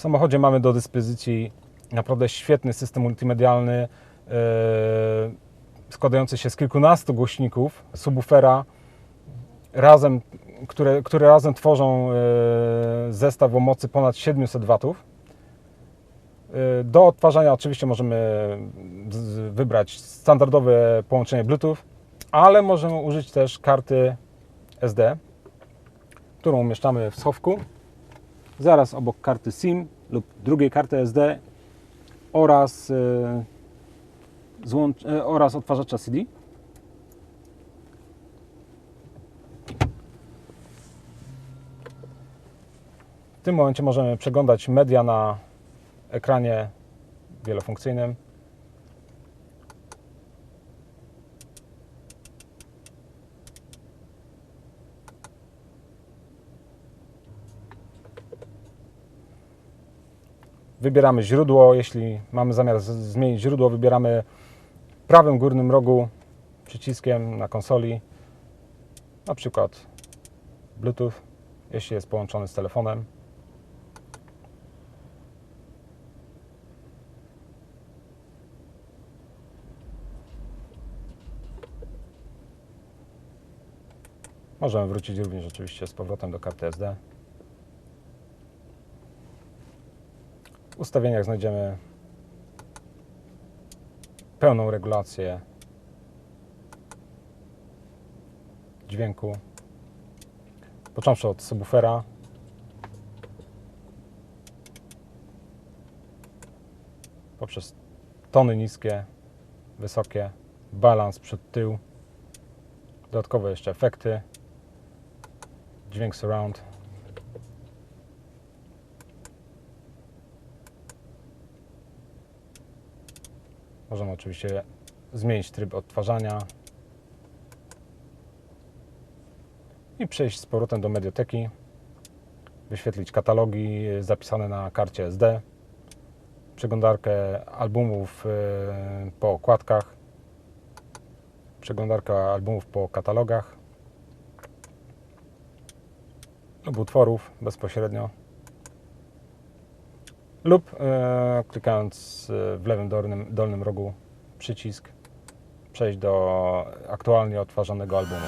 samochodzie mamy do dyspozycji naprawdę świetny system multimedialny, e, składający się z kilkunastu głośników, subwoofera, razem, które, które razem tworzą e, zestaw o mocy ponad 700 watów. E, Do odtwarzania oczywiście możemy wybrać standardowe połączenie Bluetooth, ale możemy użyć też karty SD, którą umieszczamy w schowku, zaraz obok karty SIM lub drugiej karty SD oraz, e, oraz odtwarzacza CD. W tym momencie możemy przeglądać media na ekranie wielofunkcyjnym. Wybieramy źródło. Jeśli mamy zamiar zmienić źródło, wybieramy prawym górnym rogu przyciskiem na konsoli, na przykład Bluetooth, jeśli jest połączony z telefonem. Możemy wrócić również oczywiście z powrotem do karty SD. Ustawieniach znajdziemy pełną regulację dźwięku, począwszy od subwoofera, poprzez tony niskie, wysokie, balans przed tył, dodatkowe jeszcze efekty, dźwięk surround. Możemy oczywiście zmienić tryb odtwarzania i przejść z powrotem do medioteki, wyświetlić katalogi zapisane na karcie SD, przeglądarkę albumów e, po okładkach, przeglądarka albumów po katalogach lub utworów bezpośrednio lub e, klikając e, w lewym dolnym, dolnym rogu przycisk przejść do aktualnie odtwarzanego albumu.